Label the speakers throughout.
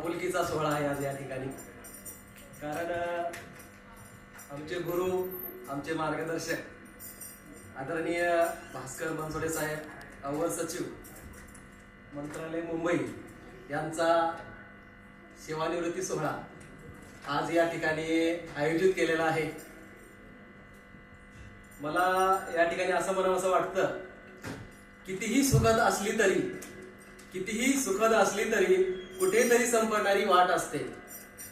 Speaker 1: आपुलकीचा सोहळा आहे आज या ठिकाणी. कारण आमचे गुरु आमचे मार्गदर्शक आदरणीय भास्कर बनसोडे साहेब अवर सचिव मंत्रालय मुंबई यांचा सेवानिवृत्ती सोहळा आज या ठिकाणी आयोजित केलेला आहे. मला या ठिकाणी असं म्हणावं असं वाटतं कितीही सुखद असली तरी कितीही सुखद असली तरी कुठेतरी संपणारी वाट असते.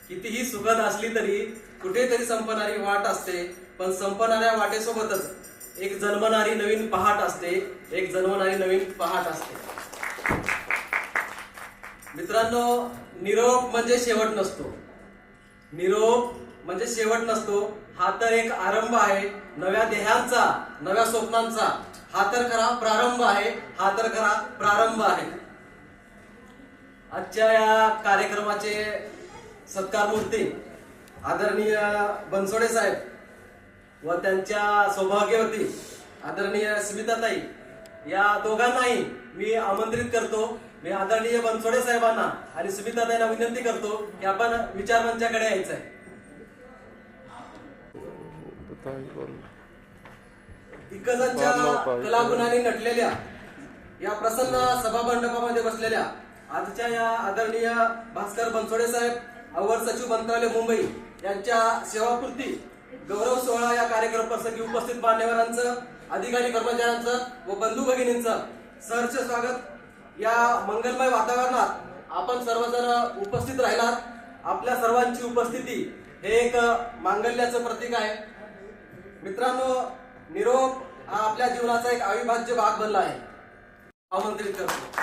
Speaker 1: कितीही सुखद असली तरी कुठेतरी संपणारी वाट असते पण संपणाऱ्या वाटेसोबतच एक जन्मणारी नवीन पहाट असते एक जन्मणारी नवीन पहाट असते. मित्रांनो निरोप म्हणजे शेवट नसतो. निरोप म्हणजे शेवट नसतो. हा तर एक आरंभ आहे नव्या देहांचा नव्या स्वप्नांचा. हा तर खरा प्रारंभ आहे हा तर खरा प्रारंभ आहे. आजच्या या कार्यक्रमाचे सत्कार मूर्ती आदरणीय बनसोडे साहेब व त्यांच्या सौभाग्यवती आदरणीय स्मिताताई या दोघांनाही मी आमंत्रित करतो. मी आदरणीय बनसोडे साहेबांना आणि स्मिताताईंना विनंती करतो की आपण विचार मंचाकडे यायचं आहे. दिग्गजांच्या कलागुणांनी नटलेल्या या प्रसन्न सभा मंडपामध्ये बसलेल्या आजच्या या आदरणीय भास्कर बनसोडे साहेब अवर सचिव मंत्रालय मुंबई यांच्या सेवापूर्ती गौरव सोहळा या कार्यक्रम प्रसंगी उपस्थित मान्यवरांचं अधिकारी कर्मचाऱ्यांचं व बंधू भगिनींचं सहर्ष स्वागत. या मंगलमय वातावरणात आपण सर्वजण उपस्थित राहिलात. आपल्या सर्वांची उपस्थिती हे एक मांगल्याचं प्रतीक आहे. मित्रांनो निरोप हा आपल्या जीवनाचा एक अविभाज्य भाग बनला आहे. आमंत्रित करतो.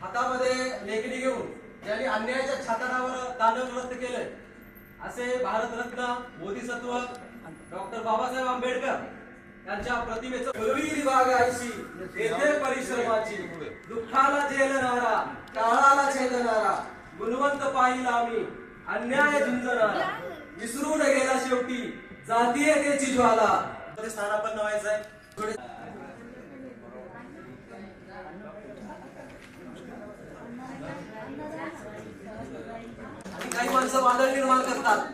Speaker 1: हातामध्ये लेखणी घेऊन ज्यांनी अन्यायाच्या छाताडावर तांडव नृत्य केलंय असे भारतरत्न बोधिसत्व डॉक्टर बाबासाहेब आंबेडकर यांच्या प्रतिमेचं फुलवीर येथे परिश्रमाची दुःखाला झेलणारा काळाला छेदणारा गुणवंत पाहिला आम्ही अन्याय झुंजणारा. विसरून गेला शेवटी जातीय त्याची ज्वाला. थोडे स्थानापन्न व्हायचंय थोडे आणि काही निर्माण करतात.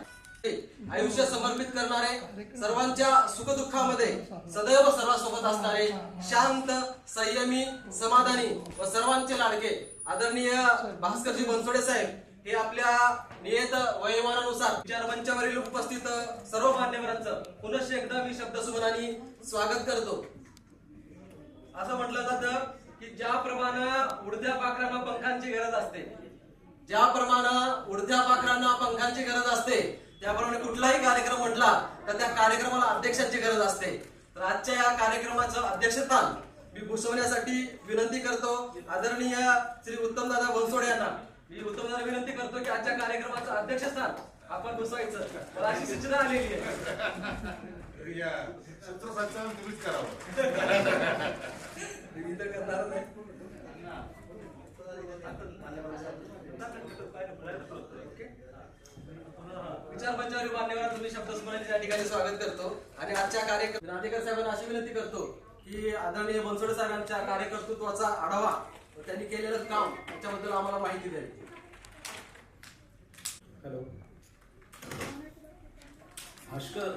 Speaker 1: आयुष्य समर्पित करणारे सर्वांच्या सुखदुःखामध्ये सदैव सर्वांसोबत असणारे शांत संयमी समाधानी व सर्वांचे लाडके आदरणीय भास्करजी बनसोडे साहेब हे आपल्या नियत वयोमानानुसार विचार मंचावरील उपस्थित सर्व मान्यवरांचं पुनश्च एकदा मी शब्दसुमनाने स्वागत करतो. असं म्हटलं जातं की ज्याप्रमाणे उडत्या पाखरांना पंखांची गरज असते ज्याप्रमाणे उडत्या पाखरांना पंखांची गरज असते त्याप्रमाणे कुठलाही कार्यक्रम म्हटला तर त्या कार्यक्रमाला अध्यक्षांची गरज असते. तर आजच्या या कार्यक्रमाचं अध्यक्षस्थान मी भूषवण्यासाठी विनंती करतो आदरणीय श्री उत्तमदादा बनसोडे यांना. मी उत्तमदादा विनंती करतो की आजच्या कार्यक्रमाचं अध्यक्षस्थान आपण भूषवायचं. मला अशी सूचना आलेली आहे.
Speaker 2: सूत्रसंचालन तुम्हीच करावं.
Speaker 1: करणार नाही विचार मंचावरील मान्यवर तुम्ही शब्द स्मरणाचे त्या ठिकाणी स्वागत करतो. आणि आजच्या कार्यक्रम राधेकर साहेबांना अशी विनंती करतो की आदरणीय बनसोडे साहेबांच्या कार्यकर्तृत्वाचा आढावा त्यांनी केलेलं काम त्याच्याबद्दल आम्हाला माहिती द्यावी हॅलो.
Speaker 3: भास्कर.